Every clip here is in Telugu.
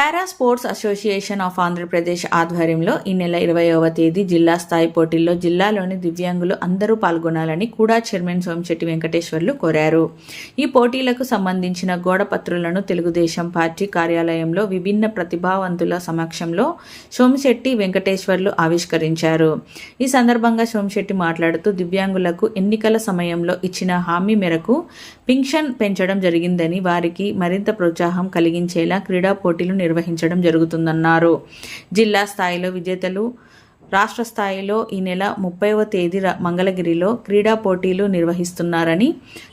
Para sports association of Andhra Pradesh ఆధ్వర్యంలో ఈ నెల ఇరవైవ తేదీ జిల్లా స్థాయి పోటీల్లో జిల్లాలోని దివ్యాంగులు అందరూ పాల్గొనాలని కూడా చైర్మన్ సోమశెట్టి వెంకటేశ్వర్లు కోరారు. ఈ పోటీలకు సంబంధించిన గోడపత్రులను తెలుగుదేశం పార్టీ కార్యాలయంలో విభిన్న ప్రతిభావంతుల సమక్షంలో సోమశెట్టి వెంకటేశ్వర్లు ఆవిష్కరించారు. ఈ సందర్భంగా సోమశెట్టి మాట్లాడుతూ దివ్యాంగులకు ఎన్నికల సమయంలో ఇచ్చిన హామీ మేరకు పింఛన్ పెంచడం జరిగిందని వారికి మరింత ప్రోత్సాహం కలిగించేలా క్రీడా పోటీలు నిర్వహించడం జరుగుతుందన్నారు. జిల్లా స్థాయిలో విజేతలు రాష్ట్ర స్థాయిలో ఈ నెల ముప్పైవ తేదీ మంగళగిరిలో క్రీడా పోటీలు నిర్వహిస్తున్నారని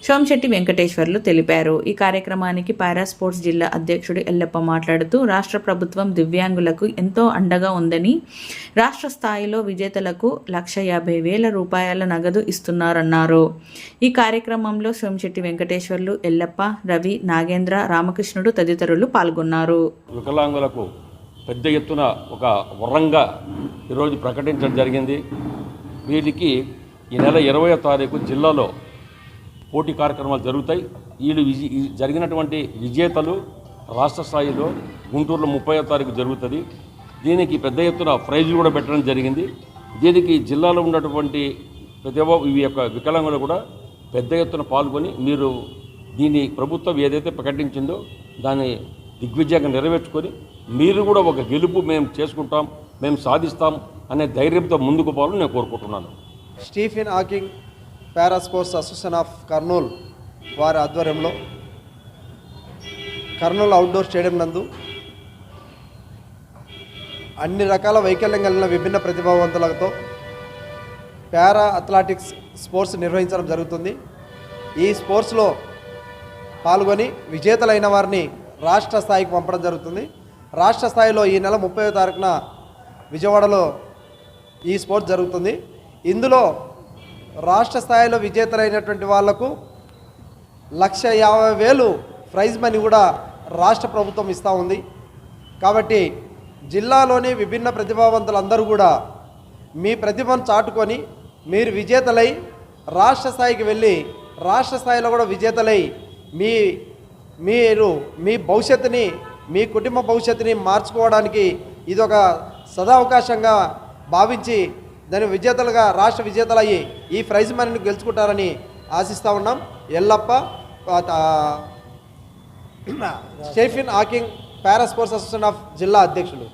సోమశెట్టి వెంకటేశ్వర్లు తెలిపారు. ఈ కార్యక్రమానికి పారా స్పోర్ట్స్ జిల్లా అధ్యక్షుడు ఎల్లప్ప మాట్లాడుతూ రాష్ట్ర ప్రభుత్వం దివ్యాంగులకు ఎంతో అండగా ఉందని రాష్ట్ర స్థాయిలో విజేతలకు లక్ష యాభై వేల రూపాయల నగదు ఇస్తున్నారన్నారు. ఈ కార్యక్రమంలో సోమశెట్టి వెంకటేశ్వర్లు ఎల్లప్ప రవి నాగేంద్ర రామకృష్ణుడు తదితరులు పాల్గొన్నారు. వికలాంగులకు పెద్ద ఎత్తున ఒక వరంగా ఈరోజు ప్రకటించడం జరిగింది. వీటికి ఈ నెల ఇరవై తారీఖు జిల్లాలో పోటీ కార్యక్రమాలు జరుగుతాయి. వీళ్ళు విజి జరిగినటువంటి విజేతలు రాష్ట్ర స్థాయిలో గుంటూరులో ముప్పై తారీఖు జరుగుతుంది. దీనికి పెద్ద ఎత్తున ప్రైజులు కూడా పెట్టడం జరిగింది. దీనికి జిల్లాలో ఉన్నటువంటి ప్రతి ఇవి ఈ యొక్క వికలాంగులు కూడా పెద్ద ఎత్తున పాల్గొని మీరు దీన్ని ప్రభుత్వం ఏదైతే ప్రకటించిందో దాన్ని దిగ్విజయంగా నెరవేర్చుకొని మీరు కూడా ఒక గెలుపు మేము చేసుకుంటాం మేము సాధిస్తాం అనే ధైర్యంతో ముందుకు పోవాలని నేను కోరుకుంటున్నాను. Stephen Hawking para sports association of Kurnool వారి ఆధ్వర్యంలో కర్నూలు అవుట్డోర్ స్టేడియం నందు అన్ని రకాల వైకల్యం కలిగిన విభిన్న ప్రతిభావంతులతో పారా అథ్లెటిక్స్ స్పోర్ట్స్ నిర్వహించడం జరుగుతుంది. ఈ స్పోర్ట్స్లో పాల్గొని విజేతలైన వారిని రాష్ట్ర స్థాయికి పంపడం జరుగుతుంది. రాష్ట్ర స్థాయిలో ఈ నెల ముప్పై తారీఖున విజయవాడలో ఈ స్పోర్ట్స్ జరుగుతుంది. ఇందులో రాష్ట్ర స్థాయిలో విజేతలైనటువంటి వాళ్ళకు లక్ష యాభై వేలు ప్రైజ్ మనీ కూడా రాష్ట్ర ప్రభుత్వం ఇస్తూ ఉంది. కాబట్టి జిల్లాలోని విభిన్న ప్రతిభావంతులందరూ కూడా మీ ప్రతిభను చాటుకొని మీరు విజేతలై రాష్ట్ర స్థాయికి వెళ్ళి రాష్ట్ర స్థాయిలో కూడా విజేతలై మీ మీరు మీ భవిష్యత్తుని మీ కుటుంబ భవిష్యత్తుని మార్చుకోవడానికి ఇది ఒక సదావకాశంగా భావించి దాని విజేతలుగా రాష్ట్ర విజేతలు అయ్యి ఈ ప్రైజ్ మనీని గెలుచుకుంటారని ఆశిస్తూ ఉన్నాం. Yellappa Stephen Hawking Stephen Hawking para sports association of జిల్లా అధ్యక్షులు.